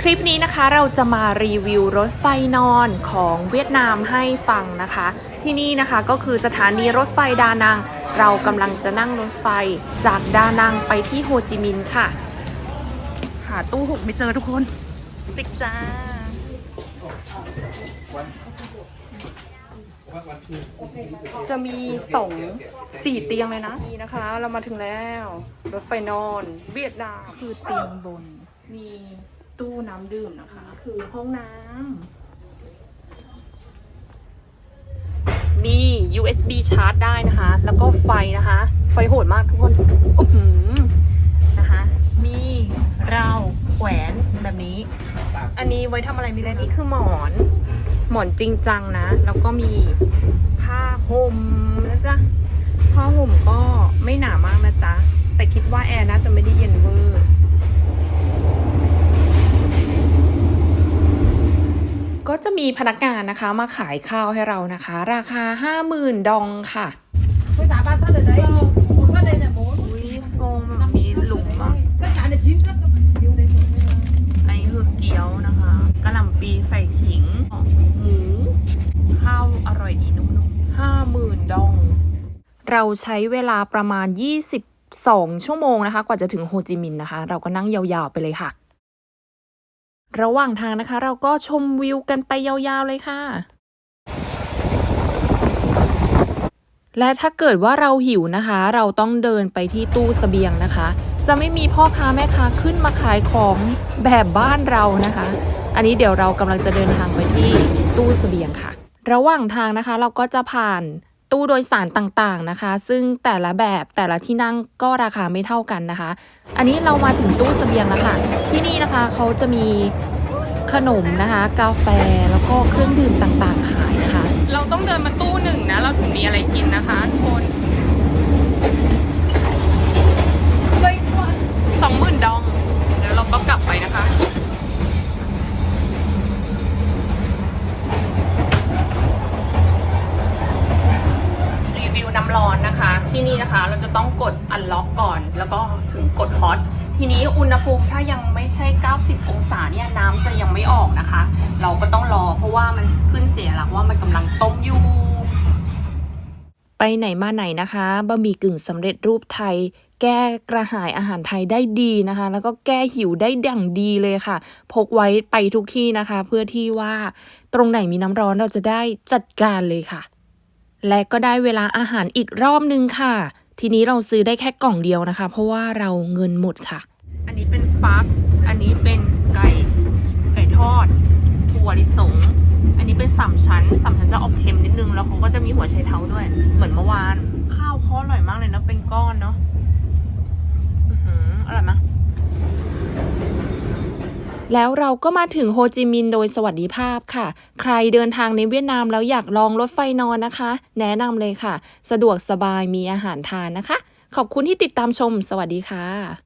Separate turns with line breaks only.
คลิปนี้นะคะเราจะมารีวิวรถไฟนอนของเวียดนามให้ฟังนะคะ ที่นี่นะคะก็คือสถานีรถไฟดานัง เรากำลังจะนั่งรถไฟจากดานังไปที่โฮจิมินห์ค่ะ หาตู้หกไม่เจอทุกคนปิดจ้าจะมีสองสี่เตียงเลยนะนี่นะคะ เรามาถึงแล้ว รถไฟนอน เวียดนามคือเตียงบนมี ตู้น้ำดื่มนะคะ คือห้องน้ำมี USB ชาร์จได้นะคะ แล้วก็ไฟนะคะ ไฟโหดมากทุกคนอื้อหือนะคะ มีราวแขวนแบบนี้ อันนี้ไว้ทำอะไรมีอะไรนี่คือหมอน หมอนจริงจังนะ แล้วก็มีผ้าห่มนะจ๊ะผ้าห่มก็ไม่หนามากนะจ๊ะ แต่คิดว่าแอร์น่าจะไม่ได้เย็นเวอร์ ก็จะ มีพนักงานนะคะ มาขายข้าวให้เรานะคะ ราคา50,000ดองค่ะ
Với giá 300 ở đấy, một suất đây là 4
อุ้ยโฟมแบบมีหลุมอะ
Tất cả là 9 suất các bạn Thiếu đấy một thôi.
อันนี้คือเกี๊ยวนะคะกะหล่ำปีใส่ขิงหมูข้าวอร่อยดีนุ่มๆห้าหมื่นดอง เราใช้เวลาประมาณ22ชั่วโมงนะคะ กว่าจะถึงโฮจิมินห์นะคะ เราก็นั่งยาวๆไปเลยค่ะ ระหว่างทางนะคะ เราก็ชมวิวกันไปยาวๆเลยค่ะ และถ้าเกิดว่าเราหิวนะคะ เราต้องเดินไปที่ตู้เสบียงนะคะ จะไม่มีพ่อค้าแม่ค้าขึ้นมาขายของแบบบ้านเรานะคะ อันนี้เดี๋ยวเรากำลังจะเดินทางไปที่ตู้เสบียงค่ะ ระหว่างทางนะคะเราก็จะผ่าน ตู้โดยสารต่างๆนะคะ ซึ่งแต่ละแบบแต่ละที่นั่งก็ราคาไม่เท่ากันนะคะ อันนี้เรามาถึงตู้เสบียงแล้วค่ะ ที่นี่นะคะเขาจะมีขนมนะคะ กาแฟแล้วก็เครื่องดื่มต่างๆขายนะคะ เราต้องเดินมาตู้หนึ่งนะ เราถึงมีอะไรกินนะคะทุกคนสองหมื่นดอง เดี๋ยวเราก็กลับไปนะคะ รีวิวน้ำร้อนนะคะ ที่นี่นะคะ เราจะต้องกดอันล็อกก่อน แล้วก็ถึงกดฮอตทีนี้อุณหภูมิถ้ายังไม่ใช่ 90 องศาเนี่ยน้ำจะยังไม่ออกนะคะ เราก็ต้องรอเพราะว่ามันขึ้นเสียหลักว่ามันกำลังต้มอยู่ไปไหนมาไหนนะคะบะหมี่กึ่งสำเร็จรูปไทย แก้กระหายอาหารไทยได้ดีนะคะ แล้วก็แก้หิวได้ดั่งดีเลยค่ะ พกไว้ไปทุกที่นะคะ เพื่อที่ว่าตรงไหนมีน้ำร้อนเราจะได้จัดการเลยค่ะ และก็ได้เวลาอาหารอีกรอบนึงค่ะ ทีนี้เราซื้อได้แค่กล่องเดียวนะคะ เพราะว่าเราเงินหมดค่ะ อันนี้เป็นฟัก อันนี้เป็นไก่ไก่ทอดถั่วลิสง อันนี้เป็นสามชั้นสามชั้นจะออกเค็มนิดนึง แล้วเขาก็จะมีหัวไชเท้าด้วย เหมือนเมื่อวาน ข้าวเขาอร่อยมากเลยนะเป็นก้อนเนาะอื้อหืออร่อยไหม แล้วเราก็มาถึงโฮจิมินห์โดยสวัสดิภาพค่ะ ใครเดินทางในเวียดนามแล้วอยากลองรถไฟนอนนะคะ แนะนำเลยค่ะ สะดวกสบายมีอาหารทานนะคะ ขอบคุณที่ติดตามชม สวัสดีค่ะ